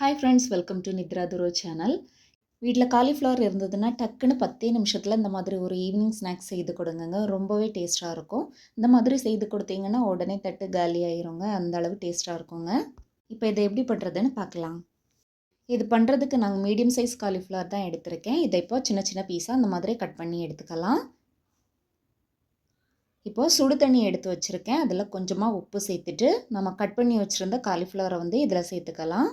Hi friends welcome to Nithra துரோ channel வீட்டில் cauliflower இருந்ததுன்னா டக்குன்னு பத்தே நிமிஷத்தில் இந்த மாதிரி ஒரு ஈவினிங் ஸ்நாக்ஸ் செய்து கொடுங்கங்க. ரொம்பவே டேஸ்ட்டாக இருக்கும். இந்த மாதிரி செய்து கொடுத்தீங்கன்னா உடனே தட்டு காலி ஆயிருங்க. அந்த அளவு டேஸ்ட்டாக இருக்குங்க. இப்போ இதை எப்படி பண்ணுறதுன்னு பார்க்கலாம். இது பண்ணுறதுக்கு நாங்கள் மீடியம் சைஸ் காலிஃப்ளவர் தான் எடுத்திருக்கேன். இதை இப்போ சின்ன சின்ன பீஸாக அந்த மாதிரி கட் பண்ணி எடுத்துக்கலாம். இப்போது சுடு தண்ணி எடுத்து வச்சுருக்கேன். அதில் கொஞ்சமாக உப்பு சேர்த்துட்டு நம்ம கட் பண்ணி வச்சுருந்த காலிஃப்ளவரை வந்து இதில் சேர்த்துக்கலாம்.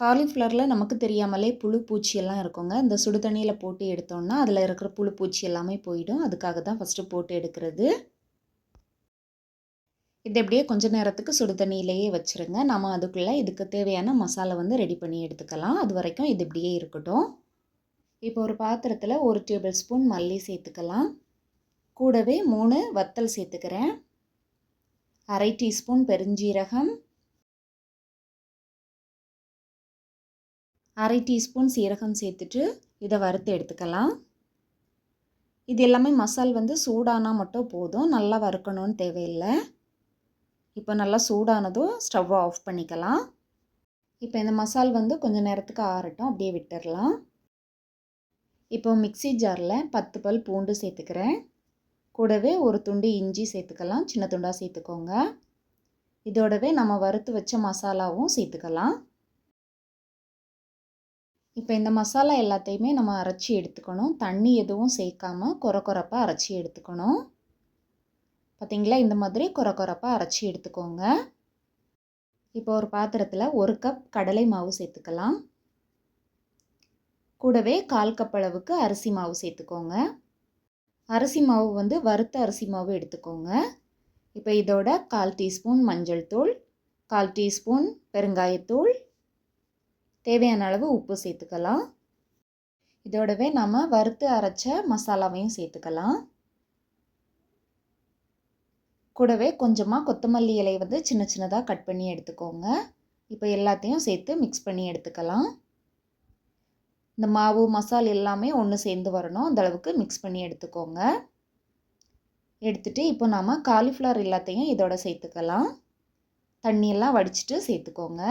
காலிஃப்ளவரில் நமக்கு தெரியாமலே புழு பூச்சி எல்லாம் இருக்குங்க. இந்த சுடு தண்ணியில் போட்டு எடுத்தோம்னா அதில் இருக்கிற புழு பூச்சி எல்லாமே போயிடும். அதுக்காக தான் ஃபஸ்ட்டு போட்டு எடுக்கிறது. இது எப்படியே கொஞ்ச நேரத்துக்கு சுடு தண்ணியிலேயே வச்சுருங்க. நம்ம அதுக்குள்ளே இதுக்கு தேவையான மசாலா வந்து ரெடி பண்ணி எடுத்துக்கலாம். அது வரைக்கும் இது இப்படியே இருக்கட்டும். இப்போ ஒரு பாத்திரத்தில் ஒரு டேபிள் ஸ்பூன் மல்லி சேர்த்துக்கலாம். கூடவே மூணு வத்தல் சேர்த்துக்கிறேன். அரை டீஸ்பூன் பெருஞ்சீரகம். அரை டீஸ்பூன் சீரகம் சேர்த்துட்டு இதை வறுத்து எடுத்துக்கலாம். இது எல்லாமே மசால் வந்து சூடானால் மட்டும் போதும். நல்லா வறுக்கணும்னு தேவையில்லை. இப்போ நல்லா சூடானதும் ஸ்டவ்வை ஆஃப் பண்ணிக்கலாம். இப்போ இந்த மசால் வந்து கொஞ்சம் நேரத்துக்கு ஆறட்டும். அப்படியே விட்டுடலாம் இப்போ மிக்சி ஜாரில் பத்து பல் பூண்டு சேர்த்துக்கிறேன். கூடவே ஒரு துண்டு இஞ்சி சேர்த்துக்கலாம். சின்ன துண்டாக சேர்த்துக்கோங்க. இதோடவே நம்ம வறுத்து வச்ச மசாலாவும் சேர்த்துக்கலாம். இப்போ இந்த மசாலா எல்லாத்தையுமே நம்ம அரைச்சி எடுத்துக்கணும். தண்ணி எதுவும் சேர்க்காம குறை குறைப்பாக அரைச்சி எடுத்துக்கணும். பார்த்திங்களா இந்த மாதிரி குறை குறைப்பாக அரைச்சி எடுத்துக்கோங்க. இப்போ ஒரு பாத்திரத்தில் ஒரு கப் கடலை மாவு சேர்த்துக்கலாம். கூடவே கால் கப் அளவுக்கு அரிசி மாவு சேர்த்துக்கோங்க. அரிசி மாவு வந்து வறுத்த அரிசி மாவு எடுத்துக்கோங்க. இப்போ இதோட கால் டீஸ்பூன் மஞ்சள் தூள் கால் டீஸ்பூன் பெருங்காயத்தூள் தேவையான அளவு உப்பு சேர்த்துக்கலாம். இதோடவே நம்ம வறுத்து அரைச்ச மசாலாவையும் சேர்த்துக்கலாம். கூடவே கொஞ்சமாக கொத்தமல்லி இலையை வந்து சின்ன சின்னதாக கட் பண்ணி எடுத்துக்கோங்க. இப்போ எல்லாத்தையும் சேர்த்து மிக்ஸ் பண்ணி எடுத்துக்கலாம். இந்த மாவு மசால் எல்லாமே ஒன்று சேர்ந்து வரணும். அந்த அளவுக்கு மிக்ஸ் பண்ணி எடுத்துக்கோங்க. எடுத்துகிட்டு இப்போ நாம் காலிஃப்ளவர் எல்லாத்தையும் இதோட சேர்த்துக்கலாம். தண்ணியெல்லாம் வடிச்சிட்டு சேர்த்துக்கோங்க.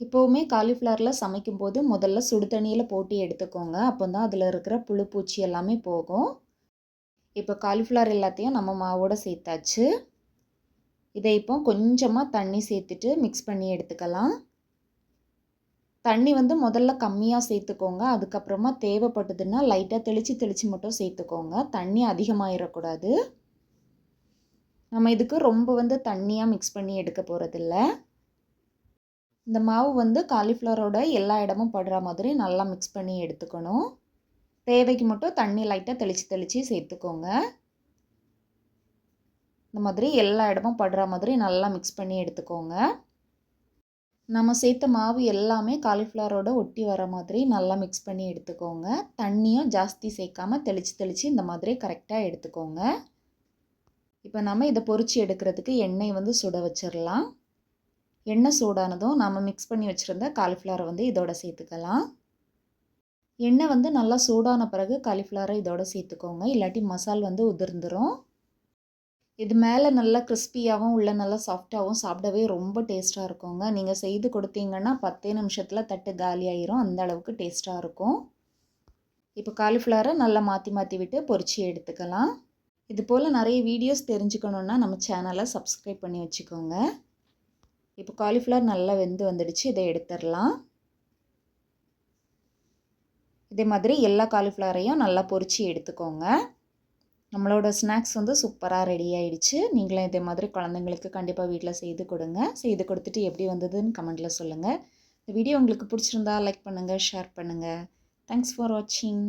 இப்போவுமே காலிஃப்ளவரில் சமைக்கும்போது முதல்ல சுடு தண்ணியில் போட்டு எடுத்துக்கோங்க. அப்போ தான் அதில் இருக்கிற புழு பூச்சி எல்லாமே போகும். இப்போ காலிஃப்ளவர் எல்லாத்தையும் நம்ம மாவோடு சேர்த்தாச்சு. இதை இப்போ கொஞ்சமாக தண்ணி சேர்த்துட்டு மிக்ஸ் பண்ணி எடுத்துக்கலாம். தண்ணி வந்து முதல்ல கம்மியாக சேர்த்துக்கோங்க. அதுக்கப்புறமா தேவைப்பட்டதுன்னா லைட்டாக தெளித்து தெளித்து மட்டும் சேர்த்துக்கோங்க. தண்ணி அதிகமாகிடக்கூடாது நம்ம இதுக்கு ரொம்ப வந்து தண்ணியாக மிக்ஸ் பண்ணி எடுக்க போகிறதில்ல இந்த மாவு வந்து காலிஃப்ளவரோட எல்லா இடமும் படுற மாதிரி நல்லா மிக்ஸ் பண்ணி எடுத்துக்கணும். தேவைக்கு மட்டும் தண்ணி லைட்டாக தெளித்து தெளித்து சேர்த்துக்கோங்க. இந்த மாதிரி எல்லா இடமும் படுற மாதிரி நல்லா மிக்ஸ் பண்ணி எடுத்துக்கோங்க. நம்ம சேர்த்த மாவு எல்லாமே காலிஃப்ளவரோட ஒட்டி வர மாதிரி நல்லா மிக்ஸ் பண்ணி எடுத்துக்கோங்க. தண்ணியும் ஜாஸ்தி சேர்க்காம தெளித்து தெளித்து இந்த மாதிரி கரெக்டாக எடுத்துக்கோங்க. இப்போ நம்ம இதை பொறிச்சு எடுக்கிறதுக்கு எண்ணெய் வந்து சுட வச்சிடலாம். எண்ணெய் சூடானதும் நம்ம மிக்ஸ் பண்ணி வச்சுருந்த காலிஃப்ளவரை வந்து இதோட சேர்த்துக்கலாம். எண்ணெய் வந்து நல்லா சூடான பிறகு காலிஃப்ளவரை இதோட சேர்த்துக்கோங்க. இல்லாட்டி மசால் வந்து உதிர்ந்துடும் இது மேலே நல்லா கிறிஸ்பியாகவும் உள்ளே நல்லா சாஃப்டாகவும் சாப்பிடவே ரொம்ப டேஸ்ட்டாக இருக்குங்க. நீங்கள் செய்து கொடுத்தீங்கன்னா பத்தே நிமிஷத்தில் தட்டு காலி ஆயிரும். அந்த அளவுக்கு டேஸ்ட்டாக இருக்கும். இப்போ காலிஃப்ளவரை நல்லா மாற்றி மாற்றி விட்டு பொறிச்சு எடுத்துக்கலாம். இது போல் நிறைய வீடியோஸ் தெரிஞ்சுக்கணுன்னா நம்ம சேனலை சப்ஸ்கிரைப் பண்ணி வச்சுக்கோங்க. இப்போ காலிஃப்ளவர் நல்லா வெந்து வந்துடுச்சு இதை எடுத்துடலாம். இதே மாதிரி எல்லா காலிஃப்ளவரையும் நல்லா பொறிச்சு எடுத்துக்கோங்க. நம்மளோட ஸ்நாக்ஸ் வந்து சூப்பராக ரெடி ஆகிடுச்சு நீங்களும் இதே மாதிரி குழந்தைங்களுக்கு கண்டிப்பாக வீட்டில் செய்து கொடுங்க. செய்து கொடுத்துட்டு எப்படி வந்ததுன்னு கமெண்ட்டில் சொல்லுங்கள் இந்த வீடியோ உங்களுக்கு பிடிச்சிருந்தா லைக் பண்ணுங்கள் ஷேர் பண்ணுங்கள் தேங்க்ஸ் ஃபார் வாட்சிங்